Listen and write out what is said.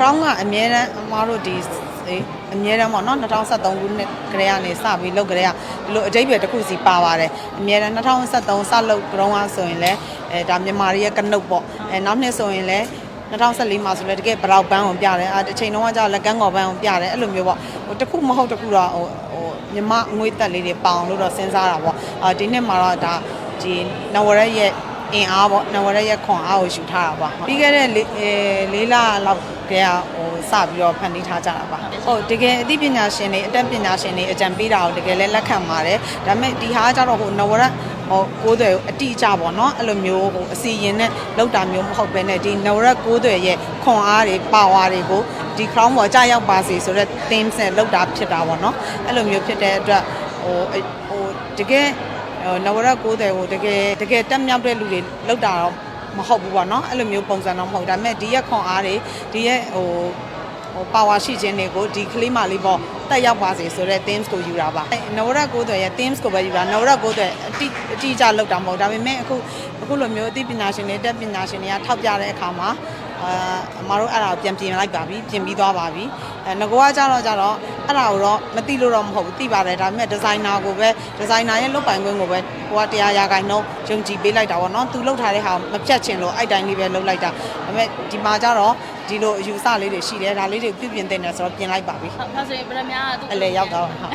crown ကအမြဲတမ်းအမားတို့ဒီအေးအမြဲတမ်းပေါ့နော်2023ခုနှစ်ကလေးကနေစပြီးလုပ်ကြတဲ့ကဒီလိုအတိတ်ပဲတစ်ခုစီပါပါတယ်အမြဲတမ်း2023စလုပ်ကြုံကဆိုရင်လည်းအဲဒါမြန်မာတွေရဲ့ကနုတ်ပေါ့အဲနောက်နှစ်ဆိုရင်လည်း2014မှာဆိုလည်းတကယ်ဘလောက်ပန်းကိုပြတယ်အဲတစ်ချိန်လုံးကကြာလက်ကန်းကော်ပန်းကိုပြတယ်အဲ့လိုမျိုးပေါ့ဟိုတစ်ခုမဟုတ်တစ်ခုတော့ဟိုဟိုမြန်မာငွေသက်လေးတွေပေါအောင်လို့တော့စဉ်းစားတာပေါ့အာဒီနှစ်မှာတော့ဒါဒီနဝရက်ရဲ့ အင်အားပေါ့နဝရက်ရဲ့ခွန်အားကိုယူထားတာပါပြီးခဲ့တဲ့လေးအဲလေးလလောက်ကဟိုစပြီးတော့ဖန်တီးထားကြတာပါဟုတ်တကယ်အသိပညာရှင်တွေအတတ်ပညာရှင်တွေအကြံပေးတာကိုတကယ်လည်းလက်ခံပါတယ်ဒါပေမဲ့ဒီဟာကကြတော့ဟိုနဝရက်ဟိုကိုးသွယ်အတိအကျပေါ့နော်အဲ့လိုမျိုးဟိုအစီရင်နဲ့လောက်တာမျိုးမဟုတ်ဘဲနဲ့ဒီနဝရက်ကိုးသွယ်ရဲ့ခွန်အားတွေပါဝါတွေကိုဒီ crown ပေါ်ကြာရောက်ပါစေဆိုတော့ theme နဲ့လောက်တာဖြစ်တာပေါ့နော်အဲ့လိုမျိုးဖြစ်တဲ့အတွက်ဟိုဟိုတကယ်ဟို နဝရက်ကိုးသွယ်ကိုတကယ်တကယ်တက်မြောက်တဲ့လူတွေလောက်တာတော့မဟုတ်ဘူးပေါ့နော်အဲ့လိုမျိုးပုံစံတော့မဟုတ်ဒါပေမဲ့ဒီရက်ခွန်အားတွေဒီရက်ဟိုဟိုပါဝါရှိခြင်းတွေကိုဒီကလေးမလေးပေါ့တက်ရောက်ပါစေဆိုတော့ themes ကိုယူတာပါအဲနဝရက်ကိုယ်တွေရဲ့ themes ကိုပဲယူတာနဝရက်ကိုယ်တွေအတိအတိအကျလောက်တာမဟုတ်ဒါပေမဲ့အခုအခုလိုမျိုးအသိပညာရှင်တွေတက်ပညာရှင်တွေကထောက်ပြတဲ့အခါမှာအာအမတို့အဲ့ဒါကိုပြန်ပြင်လိုက်ပါပြီပြင်ပြီးသွားပါပြီအဲငကောကကြတော့ကြတော့ အဲ့ဒါကိုတော့မသိလို့တော့မဟုတ်ဘူးသိပါတယ်ဒါပေမဲ့ဒီဇိုင်နာကိုပဲဒီဇိုင်နာရဲ့လုပ်ပိုင်ခွင့်ကိုပဲဟိုကတရားရာခိုင်နှုန်းယုံကြည်ပေးလိုက်တာပေါ့နော်သူလုပ်ထားတဲ့ဟာကိုမဖြတ်ချင်လို့အဲ့တိုင်းလေးပဲလုပ်လိုက်တာဒါပေမဲ့ဒီမှာကြတော့ဒီလိုအယူဆလေးတွေရှိတယ်ဒါလေးတွေပြုပြင်တင်တယ်ဆိုတော့ပြင်လိုက်ပါပြီဟုတ်ဒါဆိုရင်ဗရမ ्या ကသူ့အလဲရောက်တော့ဟုတ်